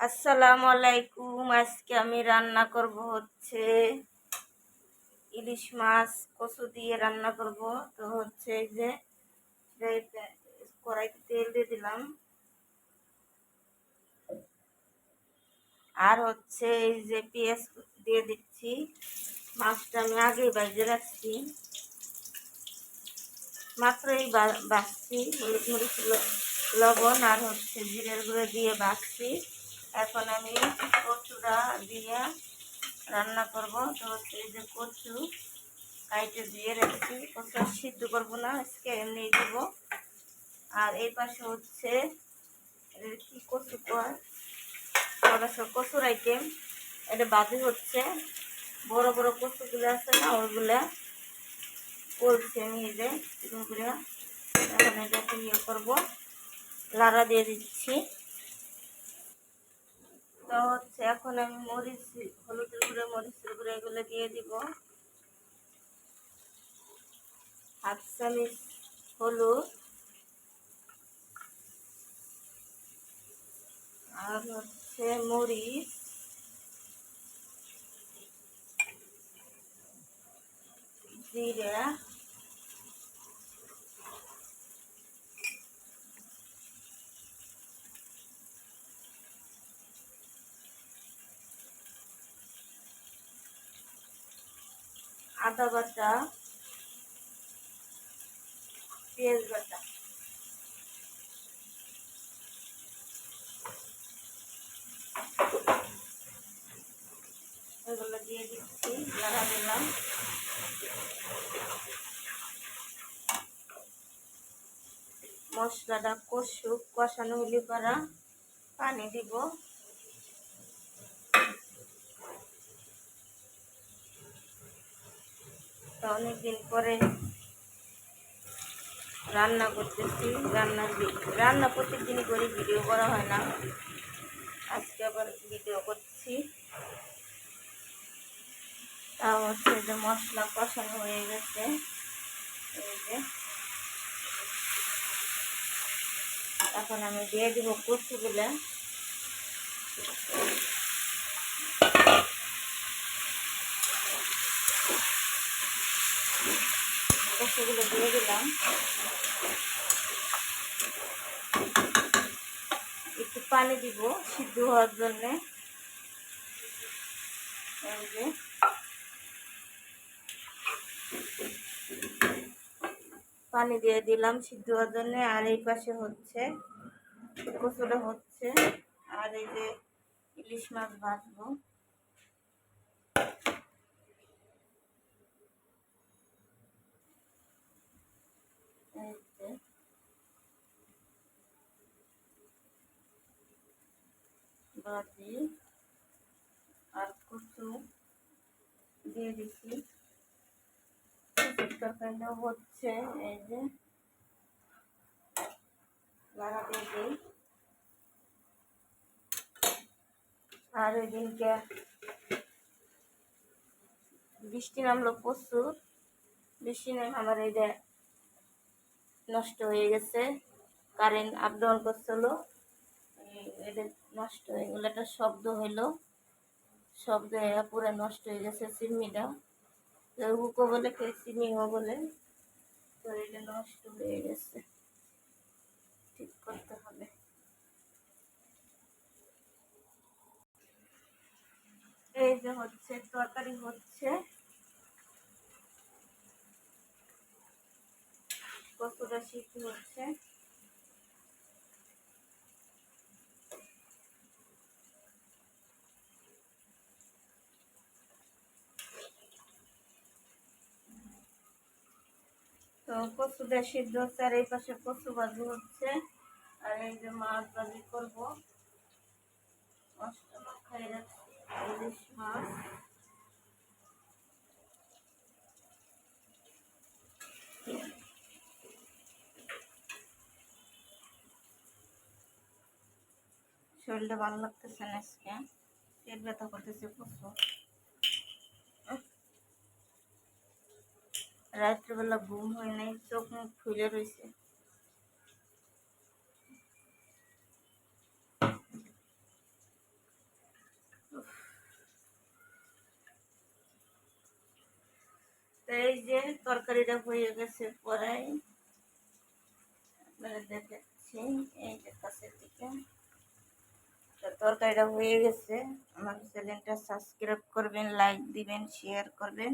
আসসালামু আলাইকুম। আজকে আমি রান্না করব হচ্ছে ইলিশ মাছ কচু দিয়ে রান্না করব। তো হচ্ছে এই যে এই কড়াইতে তেল দিয়ে দিলাম। আর হচ্ছে এই যে পেঁয়াজ দিয়ে দিচ্ছি। মাছটা আমি আগেই বাজিয়ে রাখছি। মাত্রই বা- বাছছি হলুদ মরিচ লবণ আর হচ্ছে জিরের গুঁড়ো দিয়ে বাছছি এখন আমি কচুটা দিয়ে রান্না করব। তো হচ্ছে এই যে কচু কাইটে দিয়ে রেখেছি। কচু সিদ্ধ করব না, আজকে এমনি দিব। আর এই পাশে হচ্ছে কি কচু কয়? কচুর আইটেম এটা বাজি হচ্ছে বড় বড় কচুগুলো আছে না ওইগুলা করছি আমি এই যে এখন এটাকে ইয়ে করব। লাড়া দিয়ে দিচ্ছি। তো হচ্ছে এখন আমি মরিচ, হলুদের গুঁড়ো, মরিচের গুঁড়ো এগুলো দিয়ে দিব। হাফ চামচ হলুদ। আর হচ্ছে মরিচ। জিরা। আদা বাটা, পেঁয়াজ বাটা। এগুলো দিয়ে দিচ্ছি লাগা দিলাম। মশলাটা কষুক, কষানো হলে করা পানি দিব। তো অনেকদিন পরে রান্না করতেছি। রান্নার রান্না প্রত্যেকদিনই করি, ভিডিও করা হয় না। আজকে আবার ভিডিও করছি। তাও হচ্ছে যে মশলা কষানো হয়ে গেছে। এই যে। এখন আমি দিয়ে দিব কচুগুলো। কচুগুলো দিয়ে দিলাম। একটু পানি দিব সিদ্ধ হওয়ার জন্যে। পানি দিয়ে দিলাম সিদ্ধ হওয়ার জন্য। আর এই পাশে হচ্ছে, কচুটা হচ্ছে। আর এই যে ইলিশ মাছ ভাজবো এই যে বাজি আর কচু দিয়ে দিচ্ছি তরকারিটা হচ্ছে? এই যে লাগা দিই। আর ওই দিনকে বৃষ্টি নামলো প্রচুর। বৃষ্টি নামে আমার এই নষ্ট হয়ে গেছে। কারেন্ট আপ ডাউন করছিল। এটা নষ্ট হয়ে শব্দ হইল শব্দ পুরো নষ্ট হয়ে গেছে চিমনিটা। তো হুকো বলে কে? চিনিও বলে। তো এটা নষ্ট হয়ে গেছে। ঠিক করতে হবে। এই যে হচ্ছে, তরকারি হচ্ছে। কতটা সিদ্ধ হচ্ছে? তো কচুটা সিদ্ধ হচ্ছে, আর এই পাশে কচু ভাজি হচ্ছে। আর এই যে মাছ ভাজি করব। ইলিশ মাছ। শরীরটা ভালো লাগতেছে না আজকে? পেট ব্যথা করতেছে প্রচুর। রাত্রেবেলা ঘুম হয় নাই, চোখ মুখ ফুলে রয়েছে এই যে তরকারিটা হয়ে গেছে পরাই দেখাচ্ছি, এই কাছের দিকে। তরকারিটা হয়ে গেছে। আমার চ্যানেলটা সাবস্ক্রাইব করবেন, লাইক দিবেন, শেয়ার করবেন।